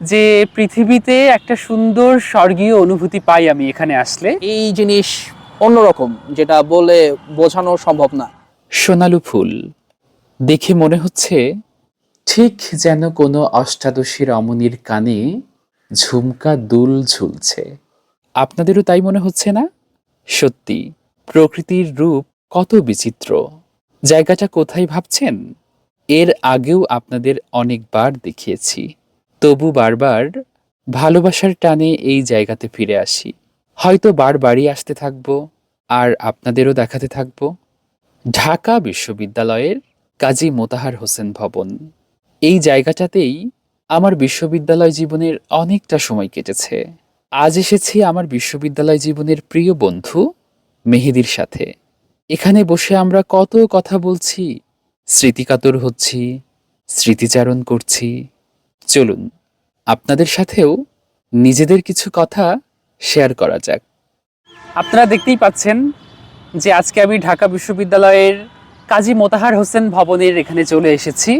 যে পৃথিবীতে একটা সুন্দর স্বর্গীয় অনুভূতি পাই আমি এখানে আসলে। এই জিনিস অন্যরকম যেটা বলে বোঝানো সম্ভব না। সোনালু ফুল দেখে মনে হচ্ছে ঠিক যেন কোনো অষ্টাদশী রমণীর কানে ঝুমকা দুল ঝুলছে। আপনাদেরও তাই মনে হচ্ছে না? সত্যি প্রকৃতির রূপ কত বিচিত্র। জায়গাটা কোথায় ভাবছেন? এর আগেও আপনাদের অনেকবার দেখিয়েছি। তবু বারবার ভালোবাসার টানে এই জায়গাতে ফিরে আসি। হয়তো বারবারই আসতে থাকব, আর আপনাদেরও দেখাতে থাকব। ঢাকা বিশ্ববিদ্যালয়ের কাজী মোতাহার হোসেন ভবন। এই জায়গাটাতেই আমার বিশ্ববিদ্যালয় জীবনের অনেকটা সময় কেটেছে। আজ এসেছি আমার বিশ্ববিদ্যালয় জীবনের প্রিয় বন্ধু মেহেদির সাথে। এখানে বসে আমরা কত কথা বলছি, স্মৃতিকাতর হচ্ছি, স্মৃতিচারণ করছি চলুন, আপনাদের সাথেও নিজেদের কিছু কথা শেয়ার করা যাক। আপনারা দেখতেই পাচ্ছেন যে আজকে আমি ঢাকা বিশ্ববিদ্যালয়ের কাজী মোতাহার হোসেন ভবনের এখানে চলে এসেছি।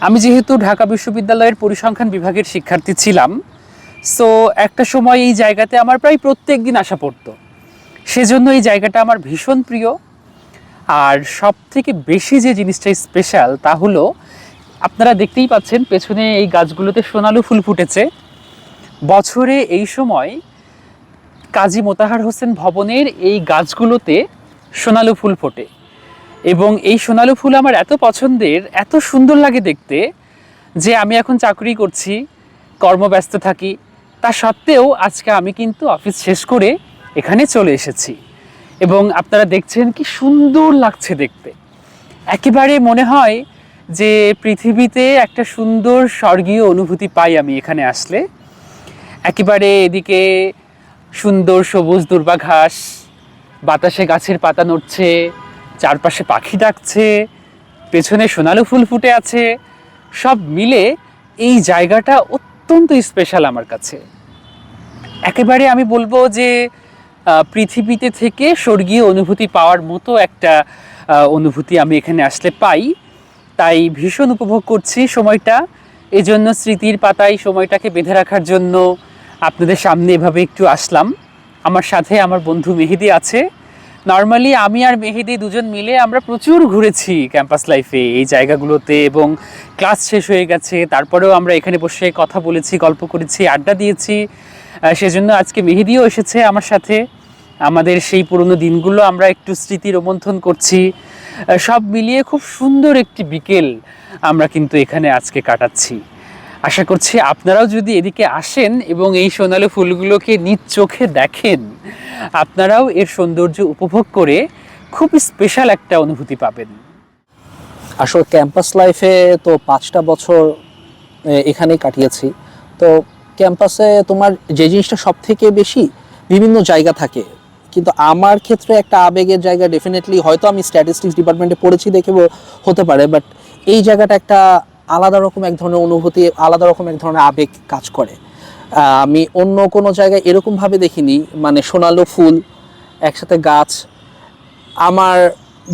আমি যেহেতু ঢাকা বিশ্ববিদ্যালয়ের পরিসংখ্যান বিভাগের শিক্ষার্থী ছিলাম সো একটা সময় এই জায়গাতে আমার প্রায় প্রত্যেক দিন আসা পড়তো। সেজন্য এই জায়গাটা আমার ভীষণ প্রিয়। আর সব থেকে বেশি যে জিনিসটা স্পেশাল তা হলো আপনারা দেখতেই পাচ্ছেন, পেছনে এই গাছগুলোতে সোনালু ফুল ফুটেছে। বছরে এই সময় কাজী মোতাহার হোসেন ভবনের এই গাছগুলোতে সোনালু ফুল ফোটে। এবং এই সোনালু ফুল আমার এত পছন্দের, এত সুন্দর লাগে দেখতে যে আমি এখন চাকরি করছি, কর্মব্যস্ত থাকি। তা সত্ত্বেও আজকে আমি কিন্তু অফিস শেষ করে এখানে চলে এসেছি। এবং আপনারা দেখছেন কি সুন্দর লাগছে দেখতে। একেবারে মনে হয় যে পৃথিবীতে একটা সুন্দর স্বর্গীয় অনুভূতি পাই আমি এখানে আসলে। একেবারে এদিকে সুন্দর সবুজ দুর্বা ঘাস, বাতাসে গাছের পাতা নড়ছে, চারপাশে পাখি ডাকছে, পেছনে সোনালু ফুল ফুটে আছে, সব মিলে এই জায়গাটা অত্যন্ত স্পেশাল আমার কাছে। একেবারে আমি বলব যে পৃথিবীতে থেকে স্বর্গীয় অনুভূতি পাওয়ার মতো একটা অনুভূতি আমি এখানে আসলে পাই। তাই ভীষণ উপভোগ করছি সময়টা। এজন্য স্মৃতির পাতায় সময়টাকে বেঁধে রাখার জন্য আপনাদের সামনে এভাবে একটু আসলাম। আমার সাথে আমার বন্ধু মেহেদি আছে। নর্মালি আমি আর মেহেদি দুজন মিলে আমরা প্রচুর ঘুরেছি ক্যাম্পাস লাইফে এই জায়গাগুলোতে এবং ক্লাস শেষ হয়ে গেছে, তারপরেও আমরা এখানে বসে কথা বলেছি, গল্প করেছি, আড্ডা দিয়েছি। সেজন্য আজকে মেহেদিও এসেছে আমার সাথে। আমাদের সেই পুরনো দিনগুলো আমরা একটু স্মৃতি রোমন্থন করছি। সব মিলিয়ে খুব সুন্দর একটি বিকেল আমরা কিন্তু এখানে আজকে কাটাচ্ছি। আশা করছি আপনারাও যদি এদিকে আসেন এবং এই সোনালী ফুলগুলোকে নিজ চোখে দেখেন, আপনারাও এর সৌন্দর্য উপভোগ করে খুব স্পেশাল একটা অনুভূতি পাবেন। আসলে ক্যাম্পাস লাইফে তো পাঁচটা বছর এখানেই কাটিয়েছি। তো ক্যাম্পাসে তোমার যে জিনিসটা সব থেকে বেশি বিভিন্ন জায়গা থাকে কিন্তু আমার ক্ষেত্রে একটা আবেগের জায়গা ডেফিনেটলি হয়তো আমি স্ট্যাটিস্টিক্স ডিপার্টমেন্টে পড়েছি দেখে হতে পারে বাট এই জায়গাটা একটা আলাদা রকম এক ধরনের অনুভূতি, আলাদা রকম এক ধরনের আবেগ কাজ করে। আমি অন্য কোনো জায়গায় এরকমভাবে দেখিনি মানে সোনালো ফুল, একসাথে গাছ। আমার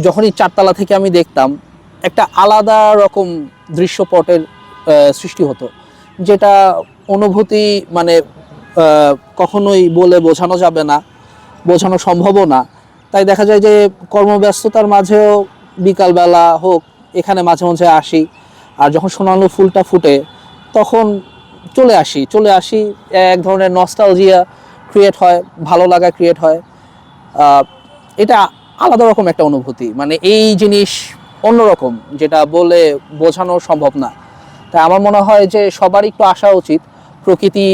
যখনই চারতলা থেকে আমি দেখতাম, একটা আলাদা রকম দৃশ্যপটের সৃষ্টি হতো, যেটা অনুভূতি মানে কখনোই বলে বোঝানো যাবে না। বোঝানো সম্ভবও না। তাই দেখা যায় যে কর্মব্যস্ততার মাঝেও বিকালবেলা হোক, এখানে মাঝে মাঝে আসি আর যখন সোনালু ফুলটা ফুটে তখন চলে আসি চলে আসি, এক ধরনের নস্টালজিয়া ক্রিয়েট হয়, ভালো লাগা ক্রিয়েট হয়। এটা আলাদা রকম একটা অনুভূতি মানে এই জিনিস অন্যরকম যেটা বলে বোঝানো সম্ভব না। তাই আমার মনে হয় যে সবার একটু আসা উচিত। প্রকৃতি,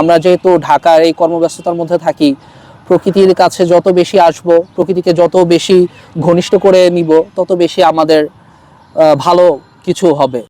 আমরা যেহেতু ঢাকার এই কর্মব্যস্ততার মধ্যে থাকি প্রকৃতির কাছে যত বেশি আসব, প্রকৃতিকে যত বেশি ঘনিষ্ঠ করে নিব, তত বেশি আমাদের ভালো কিছু হবে।